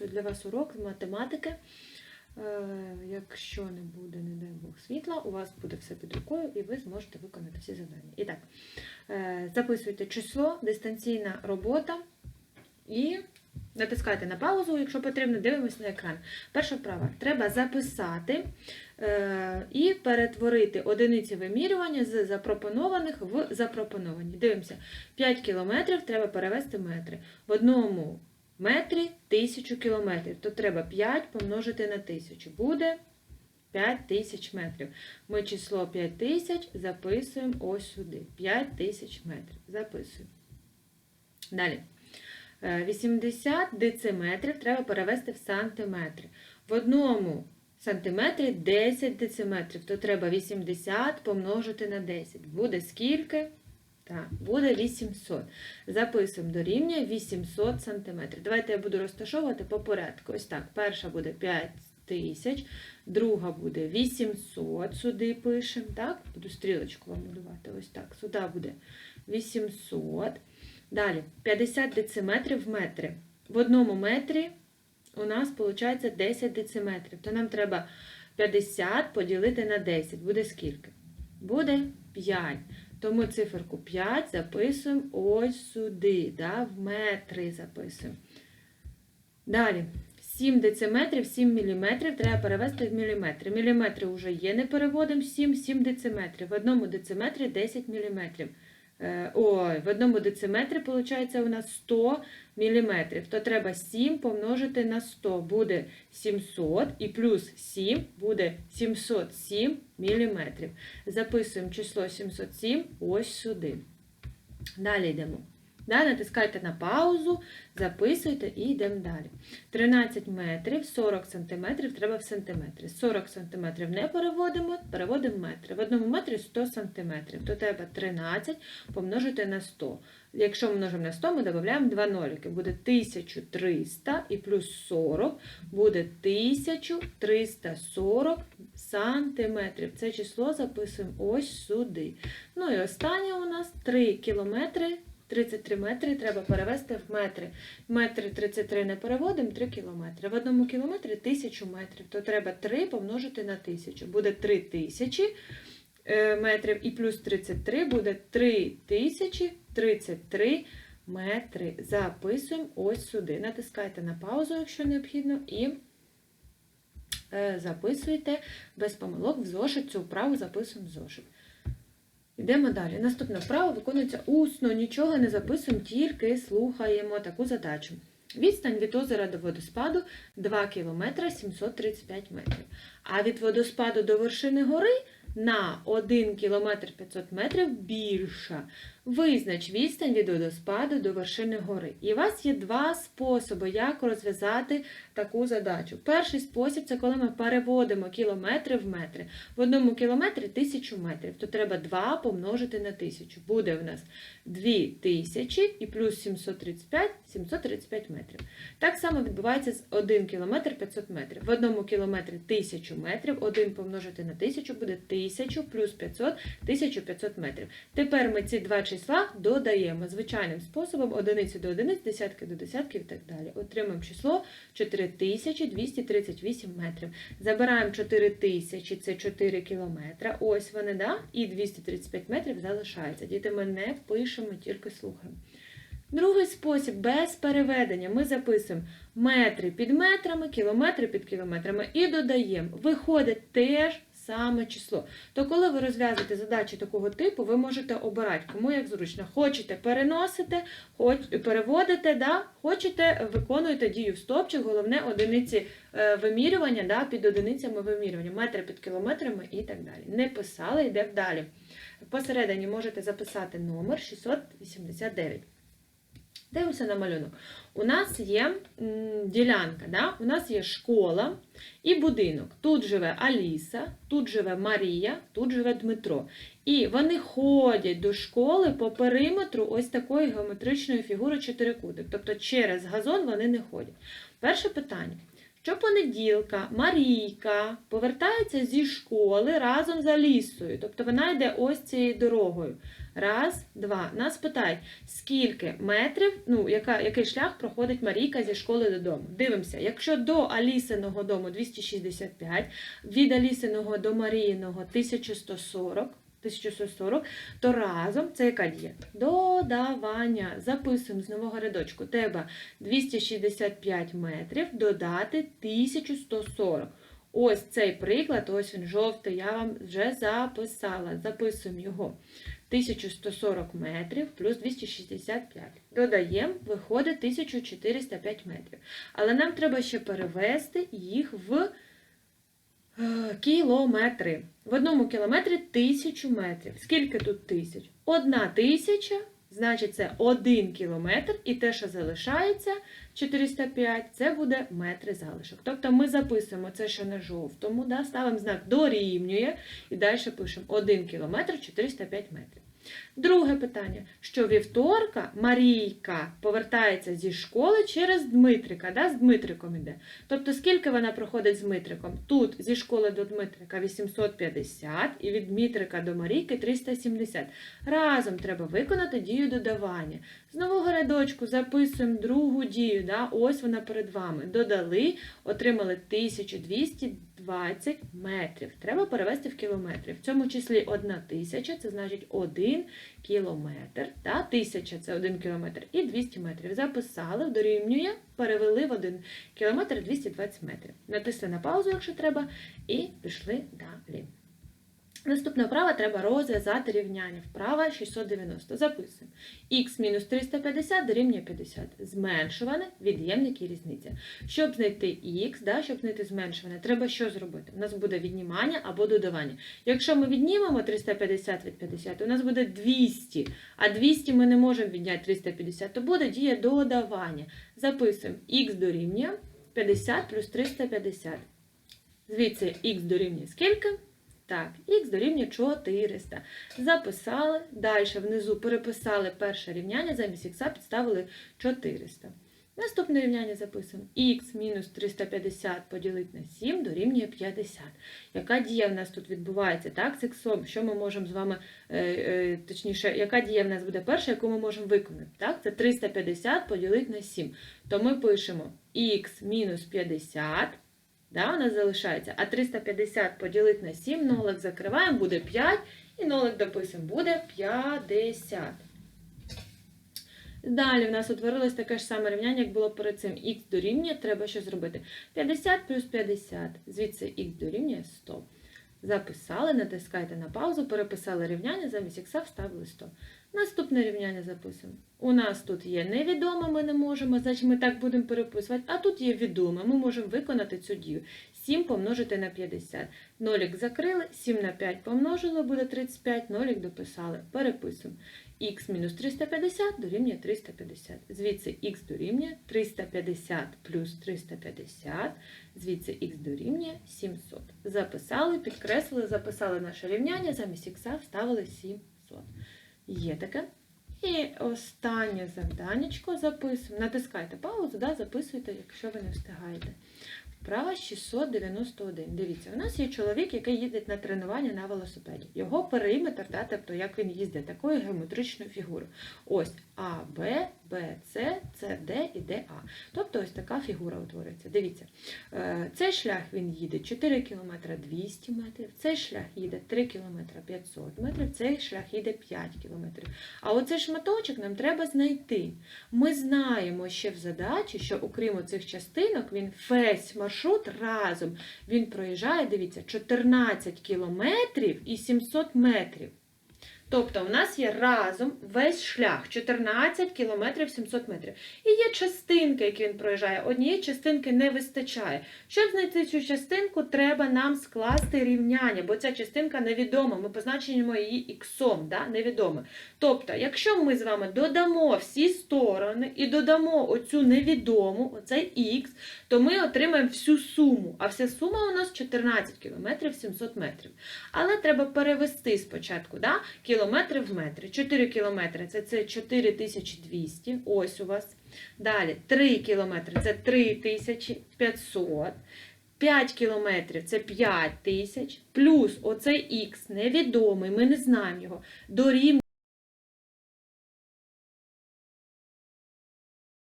Для вас урок математики. Е, Якщо не буде, не дай Бог, світла, у вас буде все під рукою і ви зможете виконати всі завдання. І так, е, записуйте число, дистанційна робота і натискайте на паузу, якщо потрібно, дивимось на екран. Перша вправа. Треба записати е, і перетворити одиниці вимірювання з запропонованих в запропоновані. Дивимося, 5 кілометрів треба перевести метри. В одному метрі 1000 кілометрів, то треба 5 помножити на 1000. Буде 5000 метрів. Ми число 5000 записуємо ось сюди. 5000 метрів. Записуємо. Далі. Е, 80 дециметрів треба перевести в сантиметри. В одному сантиметрі 10 дециметрів, то треба 80 помножити на 10. Буде скільки? Так, буде 800. Записуємо до рівня 800 сантиметрів. Давайте я буду розташовувати по порядку. Ось так. Перша буде 5000, друга буде 800. Сюди пишемо. Так? Буду стрілочку вам малювати. Ось так. Сюди буде 800. Далі 50 дециметрів в метри. В одному метрі у нас виходить 10 дециметрів. То нам треба 50 поділити на 10. Буде скільки? Буде 5. Тому циферку 5 записуємо ось сюди, да, в метри записуємо. Далі. 7 дециметрів, 7 міліметрів треба перевести в міліметри. Міліметри вже є, не переводимо 7, 7 дециметрів. В одному дециметрі 10 міліметрів. Е, Ой, в одному дециметрі, виходить, у нас 100 міліметрів. То треба 7 помножити на 100. Буде 700 і плюс 7 буде 707 міліметрів. Записуємо число 707 ось сюди. Далі йдемо. Да, натискайте на паузу, записуйте і йдемо далі. 13 метрів, 40 сантиметрів треба в сантиметри. 40 сантиметрів не переводимо, переводимо метри. В одному метрі 100 сантиметрів. То треба 13 помножити на 100. Якщо множимо на 100, ми додаємо 2 нолики. Буде 1300 і плюс 40 буде 1340 сантиметрів. Це число записуємо ось сюди. Ну і останнє у нас 3 кілометри. 33 метри треба перевести в метри. Метри 33 не переводимо, 3 кілометри. В одному кілометрі 1000 метрів. То треба 3 помножити на 1000. Буде 3000 е, метрів і плюс 33 буде 3033 метри. Записуємо ось сюди. Натискайте на паузу, якщо необхідно, і е, записуйте без помилок в зошит. Цю вправу записуємо в зошит. Йдемо далі. Наступна вправа виконується усно, нічого не записуємо, тільки слухаємо таку задачу. Відстань від озера до водоспаду 2 км 735 метрів. А від водоспаду до вершини гори на 1 км 500 метрів більша. Визнач відстань від водоспаду до вершини гори. І у вас є два способи, як розв'язати таку задачу. Перший спосіб це коли ми переводимо кілометри в метри. В одному кілометрі 1000 метрів, то треба 2 помножити на 1000. Буде в нас 2000 і плюс 735 735 метрів. Так само відбувається з 1 кілометр 500 метрів. В одному кілометрі 1000 метрів, 1 помножити на 1000 буде 1000 плюс 500 1500 метрів. Тепер ми ці два числа додаємо звичайним способом одиниці до одиниць, десятки до десятків і так далі. Отримаємо число 4238 метрів. Забираємо 4000, це 4 кілометри. Ось вони, да? і 235 метрів залишається. Діти, ми не пишемо, тільки слухаємо. Другий спосіб без переведення. Ми записуємо метри під метрами, кілометри під кілометрами і додаємо. Виходить теж саме число. То коли ви розв'язуєте задачі такого типу, ви можете обирати, кому як зручно. Хочете переносите, хоч, переводите, да? хочете виконуєте дію в стопчик, головне одиниці е, вимірювання да? під одиницями вимірювання, метри під кілометрами і так далі. Не писали, йде далі. Посередині можете записати номер 689. Дивимося на малюнок. У нас є ділянка, да? у нас є школа і будинок. Тут живе Аліса, тут живе Марія, тут живе Дмитро. І вони ходять до школи по периметру ось такої геометричної фігури чотирикутник. Тобто через газон вони не ходять. Перше питання. Щопонеділка Марійка повертається зі школи разом з Алісою. Тобто вона йде ось цією дорогою. Раз, два. Нас питають, скільки метрів, ну, яка, який шлях проходить Марійка зі школи додому. Дивимося, якщо до Алісиного дому 265, від Алісиного до Маріїного 1140, 1140, то разом це яка дія? Додавання. Записуємо з нового рядочку. Треба 265 метрів додати 1140. Ось цей приклад, ось він жовтий, я вам вже записала. Записуємо його. 1140 метрів плюс 265. Додаємо, виходить 1405 метрів. Але нам треба ще перевести їх в е, кілометри. В одному кілометрі 1000 метрів. Скільки тут тисяч? Одна тисяча, значить це 1 кілометр, і те, що залишається 405, це буде метри залишок. Тобто ми записуємо це, що на жовтому, да, ставимо знак дорівнює, і далі пишемо 1 кілометр 405 метрів. Друге питання: що вівторка Марійка повертається зі школи через Дмитрика, да, з Дмитриком іде. Тобто, скільки вона проходить з Дмитриком? Тут зі школи до Дмитрика 850 і від Дмитрика до Марійки 370. Разом треба виконати дію додавання. З нового рядочку записуємо другу дію. Да? Ось вона перед вами. Додали, отримали 1220 метрів. Треба перевести в кілометри. В цьому числі 1 тисяча, це значить 1 кілометр. Та Тисяча це 1 кілометр і 200 метрів. Записали, дорівнює, перевели в 1 кілометр 220 метрів. Натисли на паузу, якщо треба, і пішли далі. Наступна вправа треба розв'язати рівняння. Вправа 690. Записуємо. Х мінус 350 дорівнює 50. Зменшуване, від'ємник і різниця. Щоб знайти х, да, щоб знайти зменшуване, треба що зробити? У нас буде віднімання або додавання. Якщо ми віднімемо 350 від 50, у нас буде 200. А 200 ми не можемо відняти 350, то буде дія додавання. Записуємо х дорівнює 50 плюс 350. Звідси х дорівнює скільки? Так, х дорівнює 400. Записали, далі внизу переписали перше рівняння, замість х підставили 400. Наступне рівняння записуємо. х мінус 350 поділити на 7 дорівнює 50. Яка дія в нас тут відбувається? Так, з х, що ми можемо з вами, е, е, точніше, яка дія в нас буде перша, яку ми можемо виконати? Так, це 350 поділити на 7. То ми пишемо х мінус 50. Да, у нас залишається. А 350 поділити на 7, нолик закриваємо, буде 5, і нолик дописуємо, буде 50. Далі в нас утворилось таке ж саме рівняння, як було перед цим. Х дорівнює, треба що зробити? 50 плюс 50, звідси х дорівнює 100. Записали, натискайте на паузу, переписали рівняння, замість х вставили 100. Наступне рівняння записуємо. У нас тут є невідоме, ми не можемо, значить ми так будемо переписувати. А тут є відоме, ми можемо виконати цю дію. 7 помножити на 50. Нолік закрили, 7 на 5 помножили, буде 35, нолік дописали. Переписуємо. х мінус 350 дорівнює 350. Звідси х дорівнює 350 плюс 350, звідси х дорівнює 700. Записали, підкреслили, записали наше рівняння, замість х вставили 700. Є таке. І останнє завданнячко записуємо. Натискайте паузу, да, записуйте, якщо ви не встигаєте. Вправа 691. Дивіться, у нас є чоловік, який їздить на тренування на велосипеді. Його периметр, да, тобто як він їздить, такою геометричною фігурою. Ось А, Б, Б, С, С, Д і Д, А. Тобто ось така фігура утворюється. Дивіться, е, цей шлях він їде 4 км 200 метрів, цей шлях їде 3 км 500 метрів, цей шлях їде 5 км. А оцей шматочок нам треба знайти. Ми знаємо ще в задачі, що окрім цих частинок, він весь маршрут разом він проїжджає, дивіться, 14 кілометрів і 700 метрів. Тобто, у нас є разом весь шлях 14 кілометрів 700 метрів. І є частинки, які він проїжджає. Однієї частинки не вистачає. Щоб знайти цю частинку, треба нам скласти рівняння, бо ця частинка невідома. Ми позначимо її іксом, да? невідоме. Тобто, якщо ми з вами додамо всі сторони і додамо оцю невідому, оцей х, то ми отримаємо всю суму. А вся сума у нас 14 кілометрів 700 метрів. Але треба перевести спочатку да? Кілометри в метри. 4 кілометри це, це 4200, ось у вас. Далі 3 кілометри це 3500. 5 кілометрів це 5 тисяч, плюс оцей х невідомий, ми не знаємо його, дорівнює